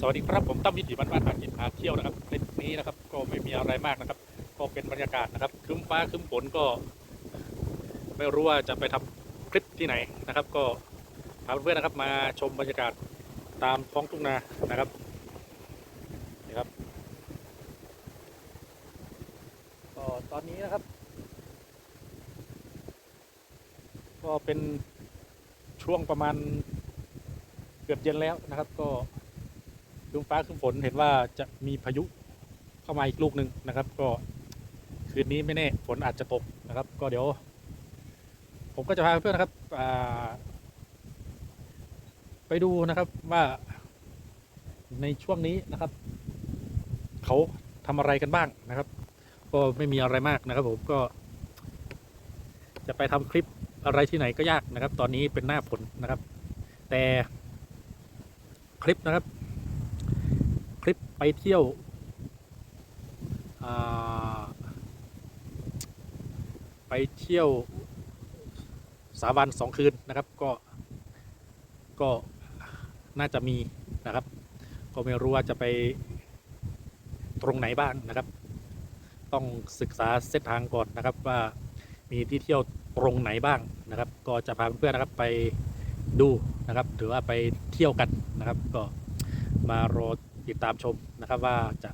สวัสดีครับผมตั้มวิถีบ้านบ้านหากินหาเที่ยวนะครับคลิปนี้นะครับ ก็ไม่มีอะไรมากนะครับ ก็เป็นบรรยากาศนะครับครึ้มฟ้าครึ้มฝนก็ ไม่รู้ว่าจะไปทำคลิปที่ไหนนะครับ ก็พาเพื่อนๆนะครับ มาชมบรรยากาศตามท้องทุ่งนานะครับนี่ครับก็ตอนนี้นะครับ ก็เป็นช่วงประมาณเกือบเย็นแล้วนะครับ ก็ ครึ้มฟ้าครึ้มฝนเห็นว่าจะมีพายุเข้ามาอีกลูกหนึ่งนะครับ ก็คืนนี้ไม่แน่ฝนอาจจะตกนะครับ ก็เดี๋ยว ผมก็จะพาเพื่อนนะครับไปดูนะครับว่าในช่วงนี้นะครับ เขาทำอะไรกันบ้างนะครับ ก็ไม่มีอะไรมากนะครับ ผมก็ จะไปทำคลิปอะไรที่ไหนก็ยากนะครับ ตอนนี้เป็นหน้าฝนนะครับ แต่คลิปนะครับ คลิปไปเที่ยวไปเที่ยวสามวันสองคืนนะครับ ก็ก็น่าจะมีนะครับ ก็ไม่รู้ว่าจะไปตรงไหนบ้างนะครับ ต้องศึกษาเส้นทางก่อนนะครับว่ามีที่เที่ยวตรงไหนบ้างนะครับ ก็จะพาเพื่อนๆนะครับไปดูนะครับ หรือว่าไปเที่ยวกันนะครับ ก็มารอ ติดตามชมนะครับว่าจะ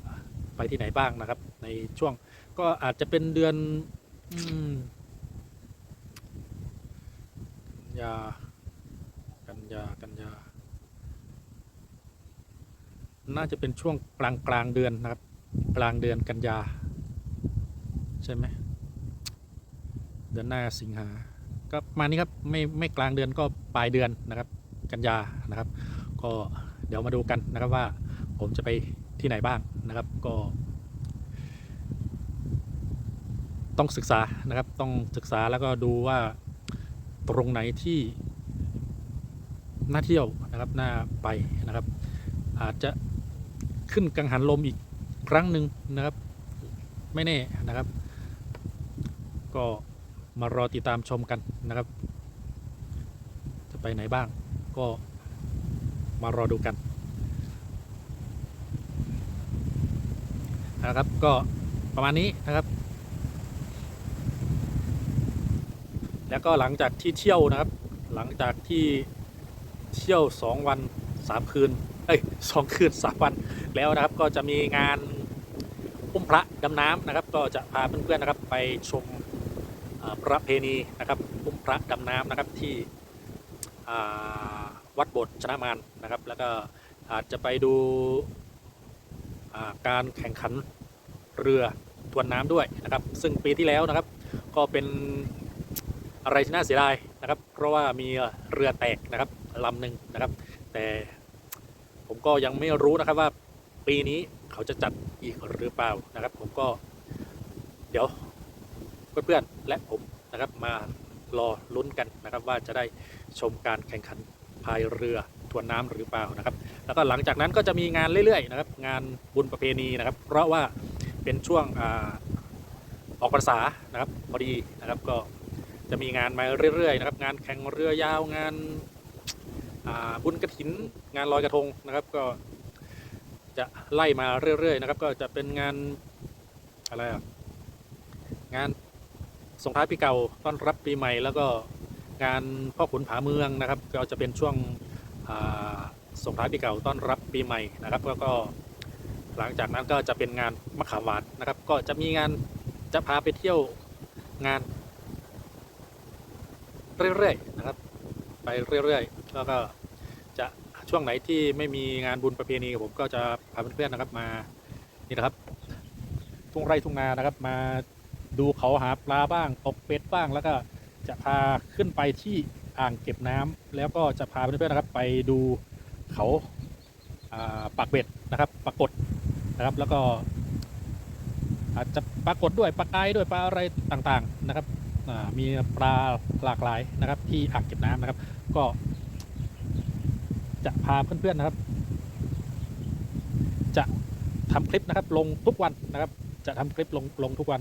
ไปที่ไหนบ้างนะครับ ในช่วงก็อาจจะเป็นเดือนอืมกันยา กันยา กันยา น่าจะเป็นช่วงกลางกลางเดือนนะครับ กลางเดือนกันยา ใช่ไหมเดือนหน้าสิงหาก็มานี้ครับไม่ไม่กลางเดือนก็ปลายเดือนนะครับ กันยานะครับ ก็เดี๋ยวมาดูกันนะครับว่า ผมจะไปที่ไหนบ้างนะครับ ก็ ต้องศึกษานะครับ ต้องศึกษาแล้วก็ดูว่าตรงไหนที่น่าเที่ยวนะครับน่าไปนะครับ อาจจะขึ้นกังหันลมอีกครั้งหนึ่งนะครับ ไม่แน่นะครับ ก็มารอติดตามชมกันนะครับ จะไปไหนบ้างก็มารอดูกัน นะครับ ก็ประมาณนี้นะครับ แล้วก็หลังจากที่เที่ยวนะครับ หลังจากที่เที่ยวสองวันสามคืนเอ้ยสองคืนสามวันแล้วนะครับ ก็จะมีงานอุ้มพระดำน้ำนะครับ ก็จะพาเพื่อนๆนะครับ ไปชมประเพณีนะครับอุ้มพระดำน้ำนะครับที่วัดโบสถ์ชนะมารนะครับ แล้วก็อาจจะไปดูการแข่งขัน เรือทวนน้ำด้วยนะครับ ซึ่งปีที่แล้วนะครับ ก็เป็นอะไรที่น่าเสียดายนะครับ เพราะว่ามีเรือแตกนะครับลำหนึ่งนะครับ แต่ผมก็ยังไม่รู้นะครับว่าปีนี้เขาจะจัดอีกหรือเปล่านะครับ ผมก็เดี๋ยวเพื่อนๆและผมนะครับมารอลุ้นกันนะครับว่าจะได้ชมการแข่งขันพายเรือทวนน้ำหรือเปล่านะครับ แล้วก็หลังจากนั้นก็จะมีงานเรื่อยๆนะครับ งานบุญประเพณีนะครับ เพราะว่า เป็นช่วงอออกพรรษานะครับพอดีนะครับก็จะมีงานมาเรื่อยๆนะครับ งานแข่งเรือยาวงานาบุญกระถิน งานลอยกระทงนะครับก็จะไล่มาเรื่อยๆนะครับ ก็จะเป็นงานอะไรอะงานส่งท้ายปีเก่าต้อนรับปีใหม่ แล้วก็งานพ่อขุนผาเมืองนะครับ ก็จะเป็นช่วงส่งท้ายปีเก่าต้อนรับปีใหม่นะครับ แล้วก็ หลังจากนั้นก็จะเป็นงานมะขามหวานนะครับ ก็จะมีงานจะพาไปเที่ยวงาน เรื่อยๆนะครับ ไปเรื่อยๆแล้วก็จะช่วงไหนที่ไม่มีงานบุญประเพณีผมก็จะพาเพื่อนๆนะครับมานี่นะครับ ทุ่งไร่ทุ่งนานะครับ มาดูเขาหาปลาบ้างตกเป็ดบ้างแล้วก็จะพาขึ้นไปที่อ่างเก็บน้ำแล้วก็จะพาเพื่อนๆนะครับ ไปดูเขาอ่าปักเบ็ดนะครับปรากฏ นะครับ แล้วก็ อาจจะปรากฏด้วยปลากายด้วยปลาอะไรต่างๆนะครับมีปลาหลากหลายนะครับ ที่อ่างเก็บน้ำนะครับ ก็ จะพาเพื่อนๆนะครับ จะทำคลิปนะครับ ลงทุกวันนะครับ จะทำคลิปลงลงทุกวัน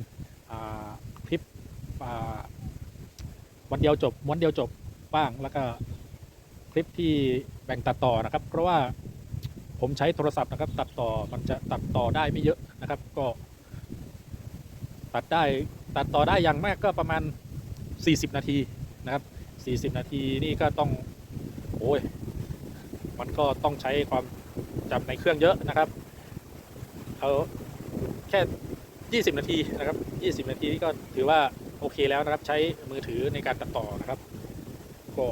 คลิปวันเดียวจบวันเดียวจบบ้างแล้วก็คลิปที่แบ่งตัดต่อนะครับ เพราะว่า ผมใช้โทรศัพท์นะครับ ตัดต่อมันจะตัดต่อได้ไม่เยอะนะครับ ก็ ตัดได้ตัดต่อได้อย่างมากก็ประมาณ 40 นาทีนะครับ 40 นาทีนี่ก็ต้องโอ้ยมันก็ต้องใช้ความจำในเครื่องเยอะนะครับเอาแค่ 20 นาทีนะครับ 20 นาทีนี่ก็ถือว่าโอเคแล้วนะครับ ใช้มือถือในการตัดต่อนะครับ ก็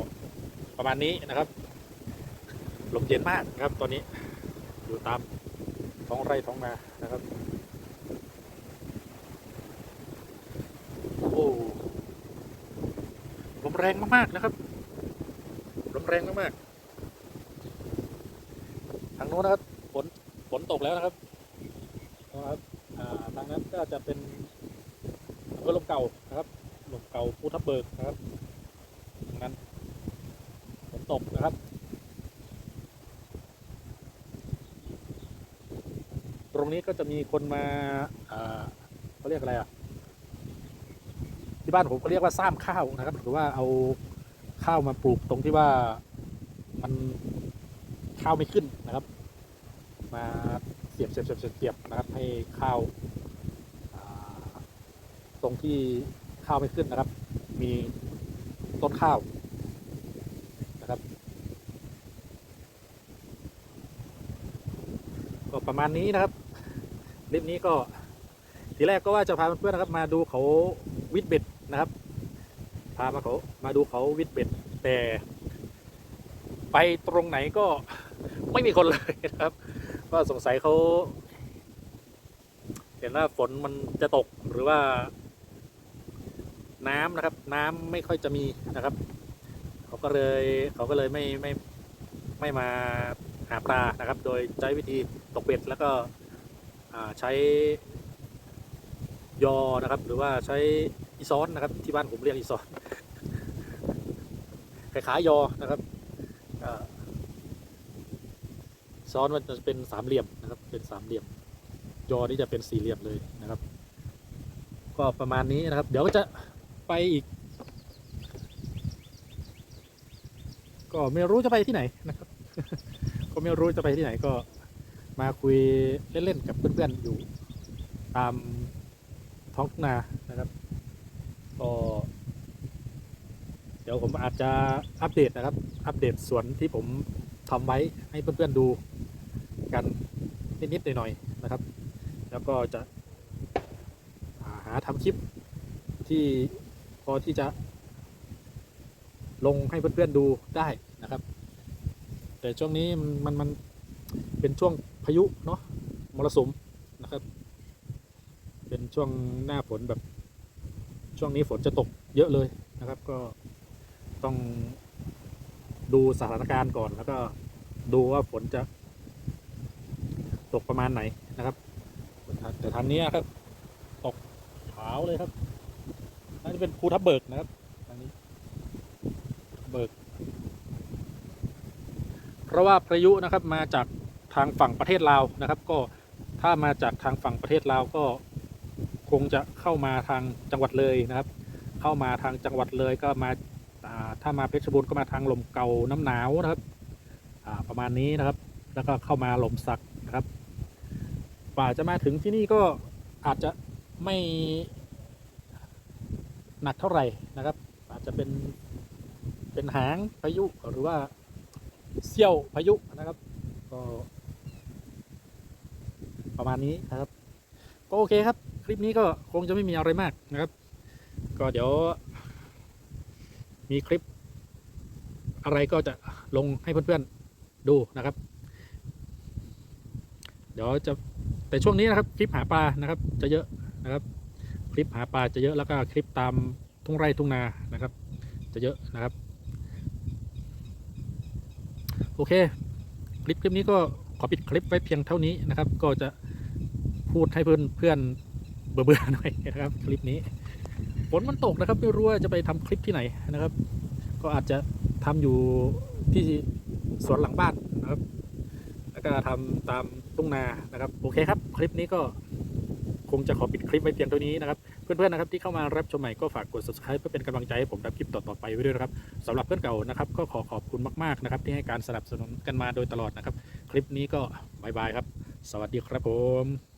ประมาณนี้นะครับลมเย็นมากนะครับตอนนี้ อยู่ตามท้องไร่ท้องนานะครับ โอ้ลมแรงมากๆนะครับลมแรงมากๆทางโน้นนะครับฝนฝนตกแล้วนะครับนะครับอ่าทางนั้นก็จะเป็นอำเภอลมเก่านะครับลมเก่าภูทับเบิกนะครับทางนั้นฝนตกนะครับ รงนี้ก็จะมีคนมาเขาเรียกอะไรอะที่บ้านผมก็เรียกว่าซ้ำข้าวนะครับหรือว่าเอาข้าวมาปลูกตรงที่ว่ามันข้าวไม่ขึ้นนะครับ มาเสียบเสียบเสียบเสียบเสียบนะครับ ให้ข้าวตรงที่ข้าวไม่ขึ้นนะครับ มีต้นข้าวนะครับ ก็ประมาณนี้นะครับ คลิปนี้ก็ทีแรกก็ว่าจะพาเพื่อนๆนะครับมาดูเขาวิดเบ็ดนะครับ พามาเขามาดูเขาวิดเบ็ดแต่ไปตรงไหนก็ไม่มีคนเลยนะครับก็สงสัยเขาเห็นว่าฝนมันจะตกหรือว่า น้ำนะครับ น้ำไม่ค่อยจะมีนะครับ เขาก็เลยเขาก็เลยไม่ไม่ไม่มาหาปลานะครับ โดยใช้วิธีตกเบ็ดแล้วก็ ใช้ยอนะครับ หรือว่าใช้อีซ้อนนะครับที่บ้านผมเรียกอีซ้อนคล้ายๆยอนะครับอซ้อนมันจะเป็นสามเหลี่ยมนะครับ เป็นสามเหลี่ยม ยอนี่จะเป็นสี่เหลี่ยมเลยนะครับ ก็ประมาณนี้นะครับ เดี๋ยวก็จะไปอีก ก็ไม่รู้จะไปที่ไหนนะครับ ก็ไม่รู้จะไปที่ไหนก็ มาคุยเล่นๆกับเพื่อนๆอยู่ตามท้องนานะครับก็เดี๋ยวผมอาจจะอัปเดตนะครับ อัปเดตสวนที่ผมทำไว้ให้เพื่อนๆดูกันนิดๆหน่อยๆนะครับ แล้วก็จะาหาทำคลิปที่พอที่จะ ลงให้เพื่อนๆดูได้นะครับ แต่ช่วงนี้มันมันเป็นช่วง พายุเนาะมรสุมนะครับ เป็นช่วงหน้าฝนแบบ ช่วงนี้ฝนจะตกเยอะเลยนะครับ ก็ต้องดูสถานการณ์ก่อนแล้วก็ดูว่าฝนจะ ตกประมาณไหนนะครับ แต่ทางนี้ครับ ตกขาวเลยครับอันนี้เป็นภูทับเบิกนะครับทางนี้เบิก เพราะว่าพายุนะครับมาจาก ทางฝั่งประเทศลาวนะครับ ก็ถ้ามาจากทางฝั่งประเทศลาวก็คงจะเข้ามาทางจังหวัดเลยนะครับ เข้ามาทางจังหวัดเลยก็มาถ้ามาเพชรบูรณ์ก็มาทางลมเก่าน้ำหนาวนะครับประมาณนี้นะครับ แล้วก็เข้ามาลมสักนะครับกว่าจะมาถึงที่นี่ก็อาจจะไม่หนักเท่าไหร่นะครับ อาจจะเป็นเป็นหางพายุหรือว่าเสี้ยวพายุนะครับก็ ประมาณนี้นะครับ ก็โอเคครับ คลิปนี้ก็คงจะไม่มีอะไรมากนะครับ ก็เดี๋ยว มีคลิป อะไรก็จะลงให้เพื่อนๆดูนะครับ เดี๋ยวจะแต่ช่วงนี้นะครับ คลิปหาปลานะครับ จะเยอะนะครับ คลิปหาปลาจะเยอะแล้วก็คลิปตามทุ่งไร่ทุ่งนานะครับ จะเยอะนะครับ โอเค คลิปคลิปนี้ก็ขอปิดคลิปไว้เพียงเท่านี้นะครับ ก็จะ พูดให้เพื่อนเพื่อนเบื่อๆหน่อยนะครับคลิปนี้ฝนมันตกนะครับไม่รู้ว่าจะไปทำคลิปที่ไหนนะครับ ก็อาจจะทำอยู่ที่สวนหลังบ้านนะครับ แล้วก็ทำตามทุ่งนานะครับโอเคครับ คลิปนี้ก็คงจะขอปิดคลิปไว้เพียงเท่านี้นะครับ เพื่อนๆนะครับที่เข้ามารับชมใหม่ก็ฝากกด subscribe เพื่อเป็นกำลังใจให้ผมทำคลิปต่อๆไปไว้ด้วยนะครับสำหรับเพื่อนเก่านะครับ ก็ขอขอบคุณมากๆนะครับ ที่ให้การสนับสนุนกันมาโดยตลอดนะครับ คลิปนี้ก็บายบายครับ สวัสดีครับผม